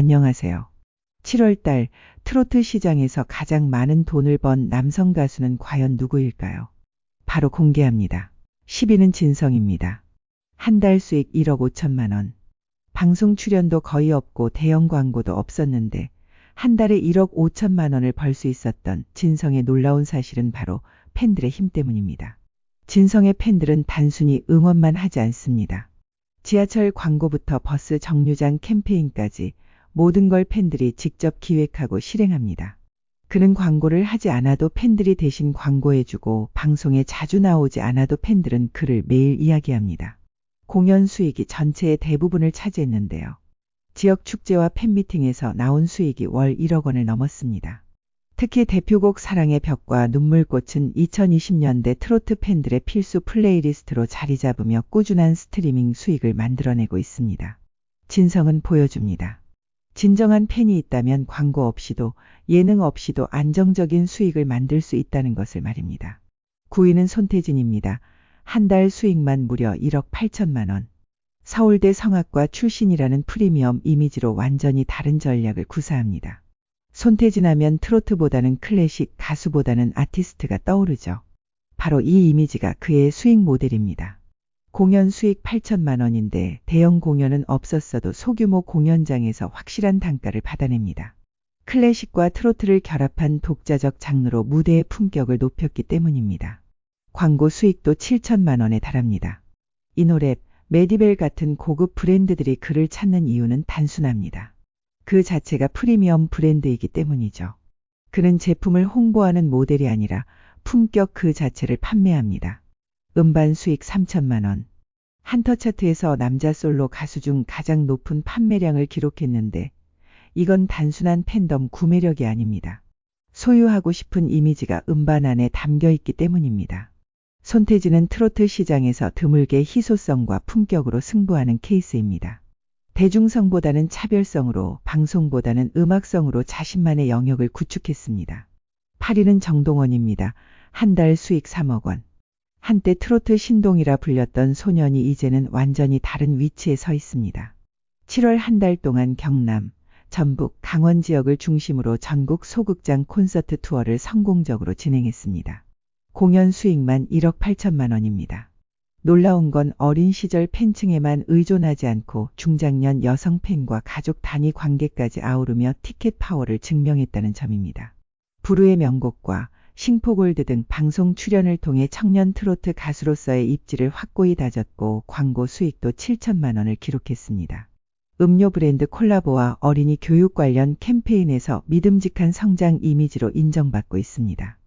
안녕하세요. 7월달 트로트 시장에서 가장 많은 돈을 번 남성 가수는 과연 누구일까요? 바로 공개합니다. 10위는 진성입니다. 한 달 수익 1억 5천만 원. 방송 출연도 거의 없고 대형 광고도 없었는데 한 달에 1억 5천만 원을 벌 수 있었던 진성의 놀라운 사실은 바로 팬들의 힘 때문입니다. 진성의 팬들은 단순히 응원만 하지 않습니다. 지하철 광고부터 버스 정류장 캠페인까지 모든 걸 팬들이 직접 기획하고 실행합니다. 그는 광고를 하지 않아도 팬들이 대신 광고해주고 방송에 자주 나오지 않아도 팬들은 그를 매일 이야기합니다. 공연 수익이 전체의 대부분을 차지했는데요. 지역 축제와 팬미팅에서 나온 수익이 월 1억 원을 넘었습니다. 특히 대표곡 사랑의 벽과 눈물꽃은 2020년대 트로트 팬들의 필수 플레이리스트로 자리 잡으며 꾸준한 스트리밍 수익을 만들어내고 있습니다. 진성은 보여줍니다. 진정한 팬이 있다면 광고 없이도 예능 없이도 안정적인 수익을 만들 수 있다는 것을 말입니다. 9위는 손태진입니다. 한 달 수익만 무려 1억 8천만 원. 서울대 성악과 출신이라는 프리미엄 이미지로 완전히 다른 전략을 구사합니다. 손태진 하면 트로트보다는 클래식 가수보다는 아티스트가 떠오르죠. 바로 이 이미지가 그의 수익 모델입니다. 공연 수익 8천만 원인데 대형 공연은 없었어도 소규모 공연장에서 확실한 단가를 받아냅니다. 클래식과 트로트를 결합한 독자적 장르로 무대의 품격을 높였기 때문입니다. 광고 수익도 7천만 원에 달합니다. 이노랩, 메디벨 같은 고급 브랜드들이 그를 찾는 이유는 단순합니다. 그 자체가 프리미엄 브랜드이기 때문이죠. 그는 제품을 홍보하는 모델이 아니라 품격 그 자체를 판매합니다. 음반 수익 3천만 원. 한터 차트에서 남자 솔로 가수 중 가장 높은 판매량을 기록했는데 이건 단순한 팬덤 구매력이 아닙니다. 소유하고 싶은 이미지가 음반 안에 담겨 있기 때문입니다. 손태진은 트로트 시장에서 드물게 희소성과 품격으로 승부하는 케이스입니다. 대중성보다는 차별성으로 방송보다는 음악성으로 자신만의 영역을 구축했습니다. 8위는 정동원입니다. 한 달 수익 3억 원. 한때 트로트 신동이라 불렸던 소년이 이제는 완전히 다른 위치에 서 있습니다. 7월 한 달 동안 경남, 전북, 강원 지역을 중심으로 전국 소극장 콘서트 투어를 성공적으로 진행했습니다. 공연 수익만 1억 8천만 원입니다. 놀라운 건 어린 시절 팬층에만 의존하지 않고 중장년 여성 팬과 가족 단위 관계까지 아우르며 티켓 파워를 증명했다는 점입니다. 부르의 명곡과 싱포골드 등 방송 출연을 통해 청년 트로트 가수로서의 입지를 확고히 다졌고 광고 수익도 7천만 원을 기록했습니다. 음료 브랜드 콜라보와 어린이 교육 관련 캠페인에서 믿음직한 성장 이미지로 인정받고 있습니다.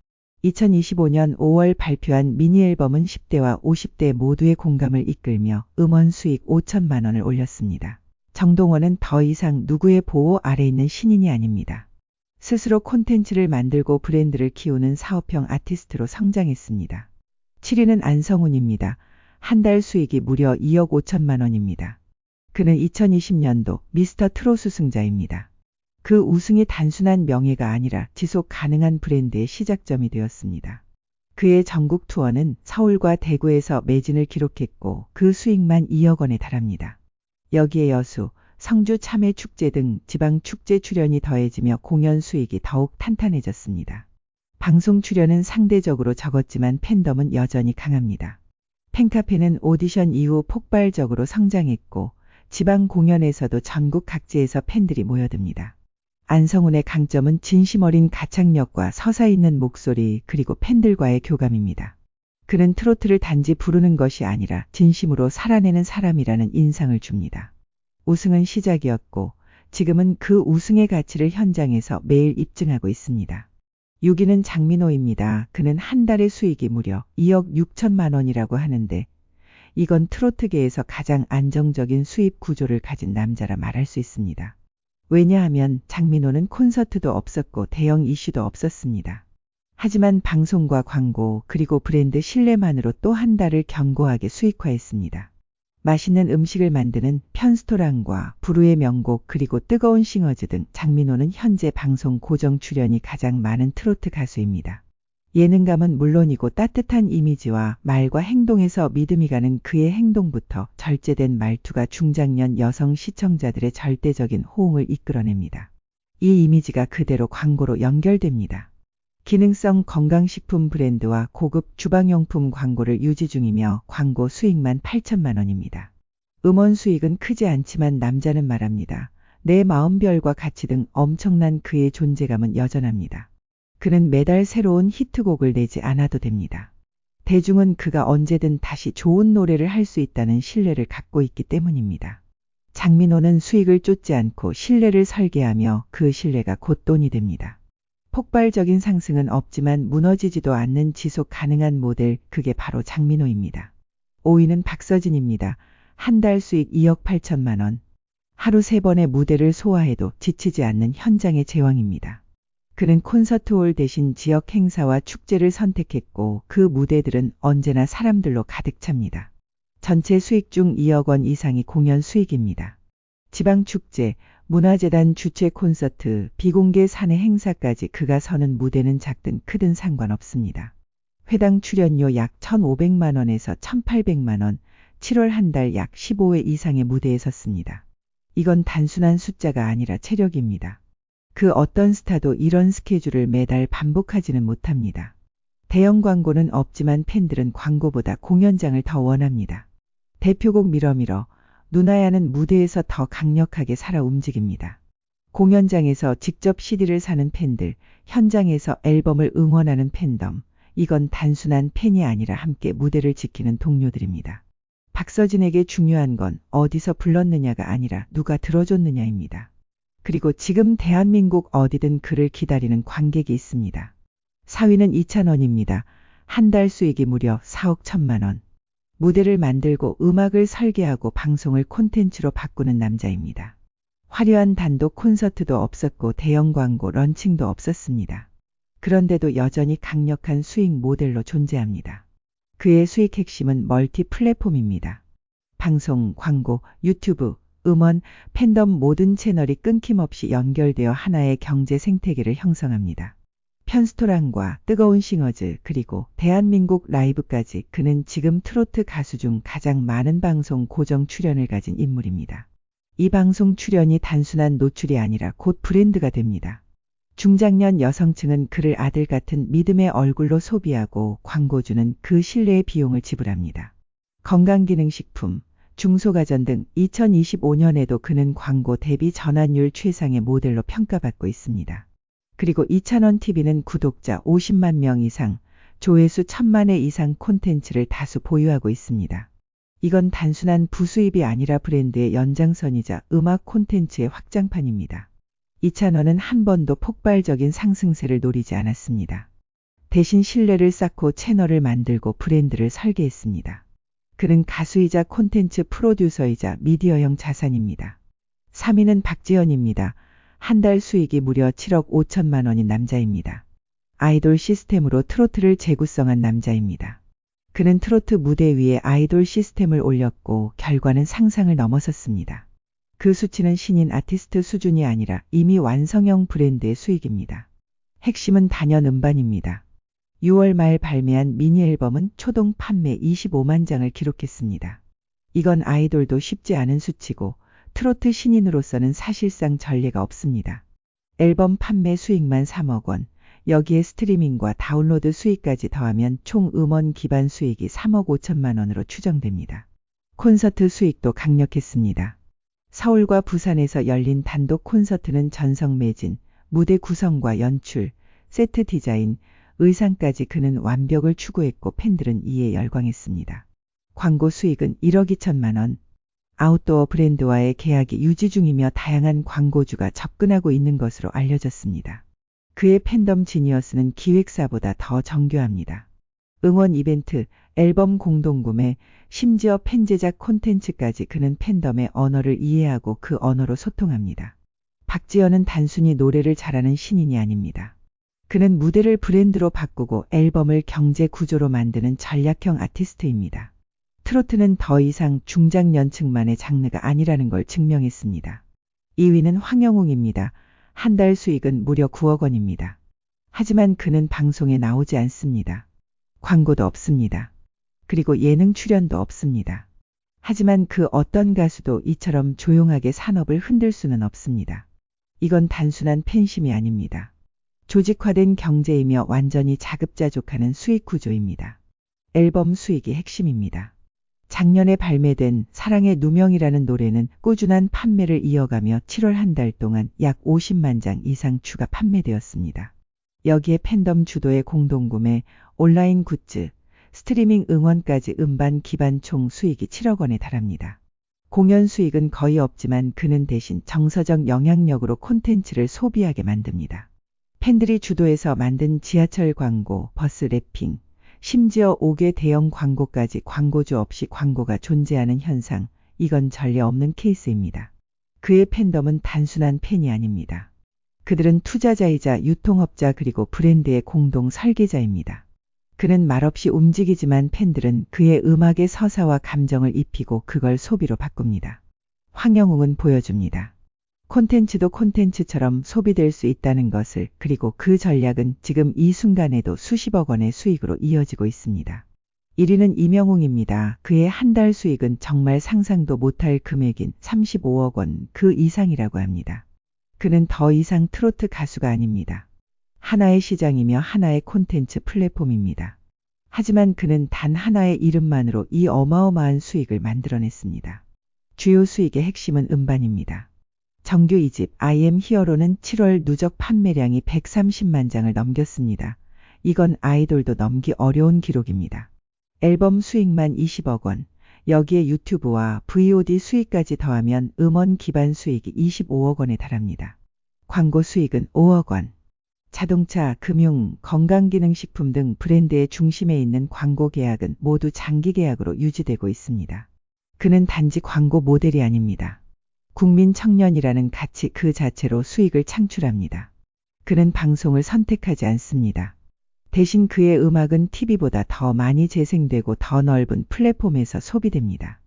2025년 5월 발표한 미니 앨범은 10대와 50대 모두의 공감을 이끌며 음원 수익 5천만 원을 올렸습니다. 정동원은 더 이상 누구의 보호 아래 있는 신인이 아닙니다. 스스로 콘텐츠를 만들고 브랜드를 키우는 사업형 아티스트로 성장했습니다. 7위는 안성훈입니다. 한 달 수익이 무려 2억 5천만 원입니다. 그는 2020년도 미스터 트롯 우승자입니다. 그 우승이 단순한 명예가 아니라 지속 가능한 브랜드의 시작점이 되었습니다. 그의 전국 투어는 서울과 대구에서 매진을 기록했고 그 수익만 2억 원에 달합니다. 여기에 여수, 성주 참외 축제 등 지방 축제 출연이 더해지며 공연 수익이 더욱 탄탄해졌습니다. 방송 출연은 상대적으로 적었지만 팬덤은 여전히 강합니다. 팬카페는 오디션 이후 폭발적으로 성장했고 지방 공연에서도 전국 각지에서 팬들이 모여듭니다. 안성훈의 강점은 진심 어린 가창력과 서사 있는 목소리 그리고 팬들과의 교감입니다. 그는 트로트를 단지 부르는 것이 아니라 진심으로 살아내는 사람이라는 인상을 줍니다. 우승은 시작이었고 지금은 그 우승의 가치를 현장에서 매일 입증하고 있습니다. 6위는 장민호입니다. 그는 한 달의 수익이 무려 2억 6천만 원이라고 하는데 이건 트로트계에서 가장 안정적인 수입 구조를 가진 남자라 말할 수 있습니다. 왜냐하면 장민호는 콘서트도 없었고 대형 이슈도 없었습니다. 하지만 방송과 광고 그리고 브랜드 신뢰만으로 또 한 달을 견고하게 수익화했습니다. 맛있는 음식을 만드는 편스토랑과 부르의 명곡 그리고 뜨거운 싱어즈 등 장민호는 현재 방송 고정 출연이 가장 많은 트로트 가수입니다. 예능감은 물론이고 따뜻한 이미지와 말과 행동에서 믿음이 가는 그의 행동부터 절제된 말투가 중장년 여성 시청자들의 절대적인 호응을 이끌어냅니다. 이 이미지가 그대로 광고로 연결됩니다. 기능성 건강식품 브랜드와 고급 주방용품 광고를 유지 중이며 광고 수익만 8천만 원입니다. 음원 수익은 크지 않지만 남자는 말합니다. 내 마음별과 가치 등 엄청난 그의 존재감은 여전합니다. 그는 매달 새로운 히트곡을 내지 않아도 됩니다. 대중은 그가 언제든 다시 좋은 노래를 할 수 있다는 신뢰를 갖고 있기 때문입니다. 장민호는 수익을 쫓지 않고 신뢰를 설계하며 그 신뢰가 곧 돈이 됩니다. 폭발적인 상승은 없지만 무너지지도 않는 지속 가능한 모델, 그게 바로 장민호입니다. 5위는 박서진입니다. 한 달 수익 2억 8천만 원. 하루 세 번의 무대를 소화해도 지치지 않는 현장의 제왕입니다. 그는 콘서트홀 대신 지역 행사와 축제를 선택했고 그 무대들은 언제나 사람들로 가득 찹니다. 전체 수익 중 2억 원 이상이 공연 수익입니다. 지방축제, 문화재단 주최 콘서트, 비공개 사내 행사까지 그가 서는 무대는 작든 크든 상관없습니다. 회당 출연료 약 1,500만 원에서 1,800만 원, 7월 한 달 약 15회 이상의 무대에 섰습니다. 이건 단순한 숫자가 아니라 체력입니다. 그 어떤 스타도 이런 스케줄을 매달 반복하지는 못합니다. 대형 광고는 없지만 팬들은 광고보다 공연장을 더 원합니다. 대표곡 미러미러, 누나야는 무대에서 더 강력하게 살아 움직입니다. 공연장에서 직접 CD를 사는 팬들, 현장에서 앨범을 응원하는 팬덤, 이건 단순한 팬이 아니라 함께 무대를 지키는 동료들입니다. 박서진에게 중요한 건 어디서 불렀느냐가 아니라 누가 들어줬느냐입니다. 그리고 지금 대한민국 어디든 그를 기다리는 관객이 있습니다. 4위는 이찬원입니다. 한 달 수익이 무려 4억 천만 원. 무대를 만들고 음악을 설계하고 방송을 콘텐츠로 바꾸는 남자입니다. 화려한 단독 콘서트도 없었고 대형 광고 런칭도 없었습니다. 그런데도 여전히 강력한 수익 모델로 존재합니다. 그의 수익 핵심은 멀티 플랫폼입니다. 방송, 광고, 유튜브, 음원, 팬덤 모든 채널이 끊김없이 연결되어 하나의 경제 생태계를 형성합니다. 편스토랑과 뜨거운 싱어즈 그리고 대한민국 라이브까지 그는 지금 트로트 가수 중 가장 많은 방송 고정 출연을 가진 인물입니다. 이 방송 출연이 단순한 노출이 아니라 곧 브랜드가 됩니다. 중장년 여성층은 그를 아들 같은 믿음의 얼굴로 소비하고 광고주는 그 신뢰의 비용을 지불합니다. 건강기능식품, 중소가전 등 2025년에도 그는 광고 대비 전환율 최상의 모델로 평가받고 있습니다. 그리고 이찬원 TV는 구독자 50만 명 이상, 조회수 1000만 회 이상 콘텐츠를 다수 보유하고 있습니다. 이건 단순한 부수입이 아니라 브랜드의 연장선이자 음악 콘텐츠의 확장판입니다. 이찬원은 한 번도 폭발적인 상승세를 노리지 않았습니다. 대신 신뢰를 쌓고 채널을 만들고 브랜드를 설계했습니다. 그는 가수이자 콘텐츠 프로듀서이자 미디어형 자산입니다. 3위는 박지현입니다. 한 달 수익이 무려 7억 5천만 원인 남자입니다. 아이돌 시스템으로 트로트를 재구성한 남자입니다. 그는 트로트 무대 위에 아이돌 시스템을 올렸고 결과는 상상을 넘어섰습니다. 그 수치는 신인 아티스트 수준이 아니라 이미 완성형 브랜드의 수익입니다. 핵심은 단연 음반입니다. 6월 말 발매한 미니 앨범은 초동 판매 25만 장을 기록했습니다. 이건 아이돌도 쉽지 않은 수치고 트로트 신인으로서는 사실상 전례가 없습니다. 앨범 판매 수익만 3억 원, 여기에 스트리밍과 다운로드 수익까지 더하면 총 음원 기반 수익이 3억 5천만 원으로 추정됩니다. 콘서트 수익도 강력했습니다. 서울과 부산에서 열린 단독 콘서트는 전성 매진, 무대 구성과 연출, 세트 디자인, 의상까지 그는 완벽을 추구했고 팬들은 이에 열광했습니다. 광고 수익은 1억 2천만 원, 아웃도어 브랜드와의 계약이 유지 중이며 다양한 광고주가 접근하고 있는 것으로 알려졌습니다. 그의 팬덤 지니어스는 기획사보다 더 정교합니다. 응원 이벤트, 앨범 공동구매, 심지어 팬 제작 콘텐츠까지 그는 팬덤의 언어를 이해하고 그 언어로 소통합니다. 박지연은 단순히 노래를 잘하는 신인이 아닙니다. 그는 무대를 브랜드로 바꾸고 앨범을 경제 구조로 만드는 전략형 아티스트입니다. 트로트는 더 이상 중장년층만의 장르가 아니라는 걸 증명했습니다. 2위는 황영웅입니다. 한 달 수익은 무려 9억 원입니다. 하지만 그는 방송에 나오지 않습니다. 광고도 없습니다. 그리고 예능 출연도 없습니다. 하지만 그 어떤 가수도 이처럼 조용하게 산업을 흔들 수는 없습니다. 이건 단순한 팬심이 아닙니다. 조직화된 경제이며 완전히 자급자족하는 수익 구조입니다. 앨범 수익이 핵심입니다. 작년에 발매된 사랑의 누명이라는 노래는 꾸준한 판매를 이어가며 7월 한 달 동안 약 50만 장 이상 추가 판매되었습니다. 여기에 팬덤 주도의 공동구매, 온라인 굿즈, 스트리밍 응원까지 음반 기반 총 수익이 7억 원에 달합니다. 공연 수익은 거의 없지만 그는 대신 정서적 영향력으로 콘텐츠를 소비하게 만듭니다. 팬들이 주도해서 만든 지하철 광고, 버스 랩핑, 심지어 5개 대형 광고까지 광고주 없이 광고가 존재하는 현상, 이건 전례 없는 케이스입니다. 그의 팬덤은 단순한 팬이 아닙니다. 그들은 투자자이자 유통업자 그리고 브랜드의 공동 설계자입니다. 그는 말없이 움직이지만 팬들은 그의 음악의 서사와 감정을 입히고 그걸 소비로 바꿉니다. 황영웅은 보여줍니다. 콘텐츠도 콘텐츠처럼 소비될 수 있다는 것을 그리고 그 전략은 지금 이 순간에도 수십억 원의 수익으로 이어지고 있습니다. 1위는 이명웅입니다. 그의 한 달 수익은 정말 상상도 못할 금액인 35억 원 그 이상이라고 합니다. 그는 더 이상 트로트 가수가 아닙니다. 하나의 시장이며 하나의 콘텐츠 플랫폼입니다. 하지만 그는 단 하나의 이름만으로 이 어마어마한 수익을 만들어냈습니다. 주요 수익의 핵심은 음반입니다. 정규 2집 I am 히어로는 7월 누적 판매량이 130만 장을 넘겼습니다. 이건 아이돌도 넘기 어려운 기록입니다. 앨범 수익만 20억 원, 여기에 유튜브와 VOD 수익까지 더하면 음원 기반 수익이 25억 원에 달합니다. 광고 수익은 5억 원. 자동차, 금융, 건강기능식품 등 브랜드의 중심에 있는 광고 계약은 모두 장기 계약으로 유지되고 있습니다. 그는 단지 광고 모델이 아닙니다. 국민 청년이라는 가치 그 자체로 수익을 창출합니다. 그는 방송을 선택하지 않습니다. 대신 그의 음악은 TV보다 더 많이 재생되고 더 넓은 플랫폼에서 소비됩니다.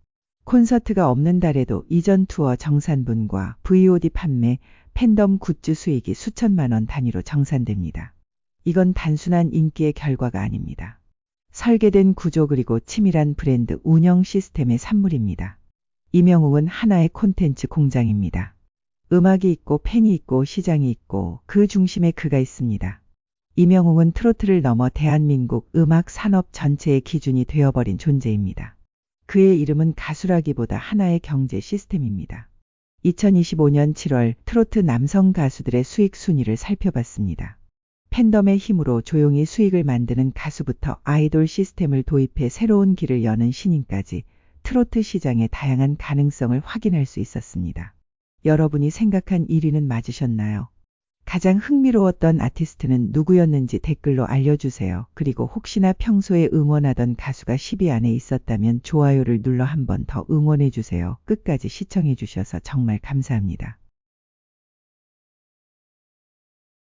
콘서트가 없는 달에도 이전 투어 정산분과 VOD 판매, 팬덤 굿즈 수익이 수천만 원 단위로 정산됩니다. 이건 단순한 인기의 결과가 아닙니다. 설계된 구조 그리고 치밀한 브랜드 운영 시스템의 산물입니다. 이명웅은 하나의 콘텐츠 공장입니다. 음악이 있고 팬이 있고 시장이 있고 그 중심에 그가 있습니다. 이명웅은 트로트를 넘어 대한민국 음악 산업 전체의 기준이 되어버린 존재입니다. 그의 이름은 가수라기보다 하나의 경제 시스템입니다. 2025년 7월 트로트 남성 가수들의 수익 순위를 살펴봤습니다. 팬덤의 힘으로 조용히 수익을 만드는 가수부터 아이돌 시스템을 도입해 새로운 길을 여는 신인까지 트로트 시장의 다양한 가능성을 확인할 수 있었습니다. 여러분이 생각한 1위는 맞으셨나요? 가장 흥미로웠던 아티스트는 누구였는지 댓글로 알려주세요. 그리고 혹시나 평소에 응원하던 가수가 10위 안에 있었다면 좋아요를 눌러 한 번 더 응원해주세요. 끝까지 시청해주셔서 정말 감사합니다.